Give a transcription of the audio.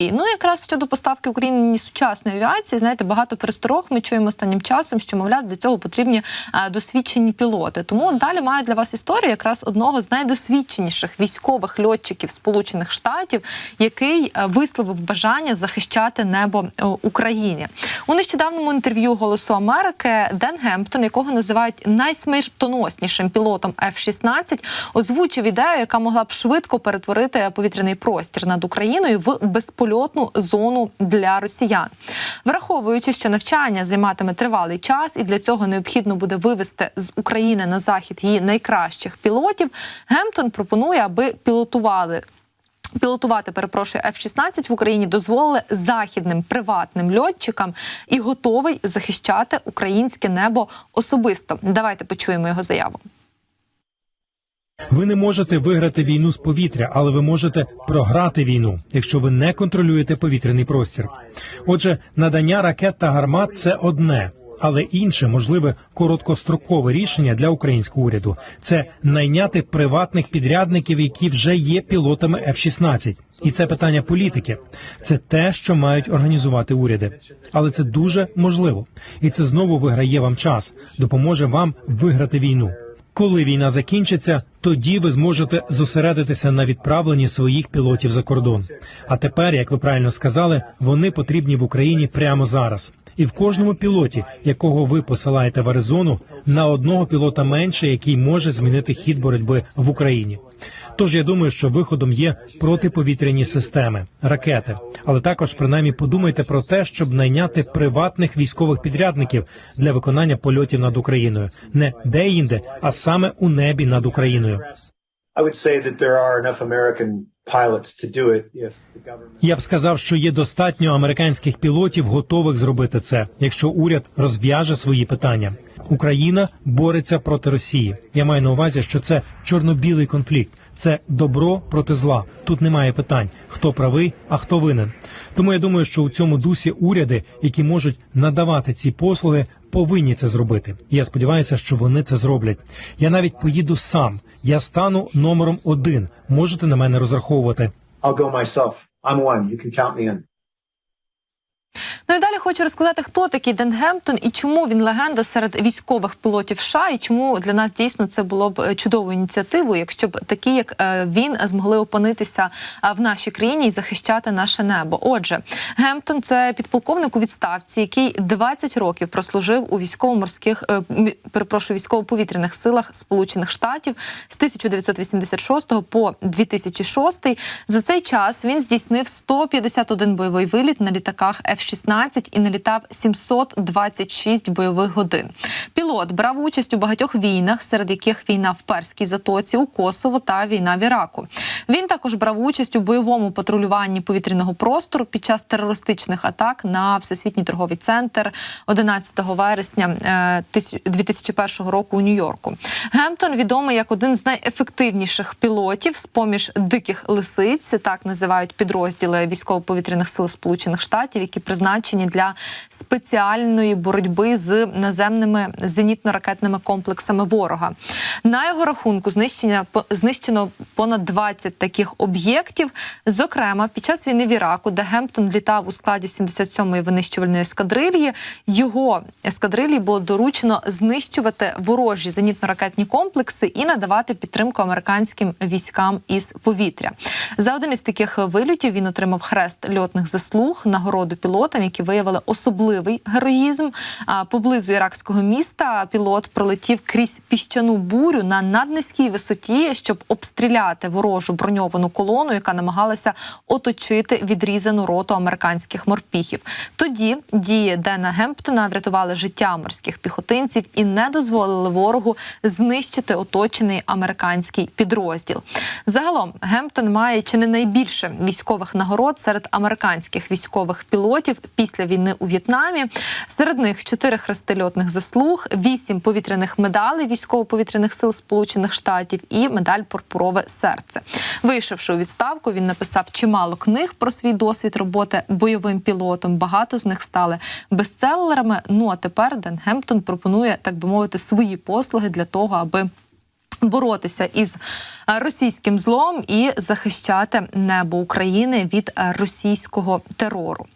Ну, якраз щодо поставки Україні сучасної авіації, знаєте, багато пересторог ми чуємо останнім часом, що мовляв для цього потрібні е, досвідчені пілоти. Тому далі маю для вас історію якраз одного з найдосвідченіших військових льотчиків Сполучених Штатів, який е, висловив бажання захищати небо е, України. У нещодавньому інтерв'ю Голосу Америки Ден Гемптон, якого називають найсмертоноснішим пілотом F-16, озвучив ідею, яка могла б швидко перетворити повітряний простір над Україною в безпольотну зону для росіян, враховуючи, що навчання займатиме тривалий час, і для цього необхідно буде вивести з України на захід її найкращих пілотів. Гемптон пропонує, аби пілотували. Пілотувати, перепрошую, F-16 в Україні дозволили західним приватним льотчикам і готовий захищати українське небо особисто. Давайте почуємо його заяву. Ви не можете виграти війну з повітря, але ви можете програти війну, якщо ви не контролюєте повітряний простір. Отже, надання ракет та гармат це одне. Але інше можливе короткострокове рішення для українського уряду це найняти приватних підрядників, які вже є пілотами F-16. І це питання політики. Це те, що мають організувати уряди. Але це дуже можливо, і це знову виграє вам час, допоможе вам виграти війну. Коли війна закінчиться, тоді ви зможете зосередитися на відправленні своїх пілотів за кордон. А тепер, як ви правильно сказали, вони потрібні в Україні прямо зараз. І в кожному пілоті, якого ви посилаєте в Аризону, на одного пілота менше, який може змінити хід боротьби в Україні. Тож я думаю, що виходом є протиповітряні системи, ракети. Але також принаймні подумайте про те, щоб найняти приватних військових підрядників для виконання польотів над Україною, не де-інде, а саме у небі над Україною. I would say Я б сказав, що є достатньо американських пілотів, готових зробити це, якщо уряд розв'яже свої питання. Україна бореться проти Росії. Я маю на увазі, що це чорно-білий конфлікт. Це добро проти зла. Тут немає питань, хто правий, а хто винен. Тому я думаю, що у цьому дусі уряди, які можуть надавати ці послуги, повинні це зробити. Я сподіваюся, що вони це зроблять. Я навіть поїду сам. Я стану номером один. Можете на мене розраховувати. I'll go myself. I'm one. You can count me in. Ну і далі хочу розказати, хто такий Ден Гемптон і чому він легенда серед військових пілотів США, і чому для нас дійсно це було б е, чудовою ініціативою, якщо б такі, як е, він, змогли опинитися е, в нашій країні і захищати наше небо. Отже, Гемптон це підполковник у відставці, який 20 років прослужив у військово-морських е, перепрошую військово-повітряних силах Сполучених Штатів з 1986 по 2006. За цей час він здійснив 151 бойовий виліт на літаках F-16 і налітав 726 бойових годин. Пілот брав участь у багатьох війнах, серед яких війна в Перській затоці у Косово та війна в Іраку. Він також брав участь у бойовому патрулюванні повітряного простору під час терористичних атак на всесвітній торговий центр 11 вересня е, тисяч- 2001 року у Нью-Йорку. Гемптон відомий як один з найефективніших пілотів з поміж диких лисиць. Так називають підрозділи військово-повітряних сил Сполучених Штатів, які призначені для спеціальної боротьби з наземними зенітно-ракетними комплексами ворога. На його рахунку знищення знищено понад 20 таких об'єктів. Зокрема, під час війни в Іраку, де Гемптон літав у складі 77-ї винищувальної ескадрильї, його ескадрильї було доручено знищувати ворожі зенітно-ракетні комплекси і надавати підтримку американським військам із повітря. За один із таких вильотів він отримав хрест льотних заслуг, нагороду пілотам, які виявили особливий героїзм. Поблизу іракського міста пілот пролетів крізь піщану бурю на наднизькій висоті, щоб обстріляти ворожу броньовану колону, яка намагалася оточити відрізану роту американських морпіхів. Тоді дії Дена Гемптона врятували життя морських піхотинців і не дозволили ворогу знищити оточений американський підрозділ. Загалом Гемптон має чи не найбільше військових нагород серед американських військових пілотів після війни у В'єтнамі. Серед них чотири хрести льотних заслуг, вісім повітряних медалей військово-повітряних сил Сполучених Штатів і медаль Пурпурове серце. Вийшовши у відставку, він написав чимало книг про свій досвід роботи бойовим пілотом. Багато з них стали бестселерами. Ну а тепер Ден Гемптон пропонує, так би мовити, свої послуги для того, аби боротися із російським злом і захищати небо України від російського терору.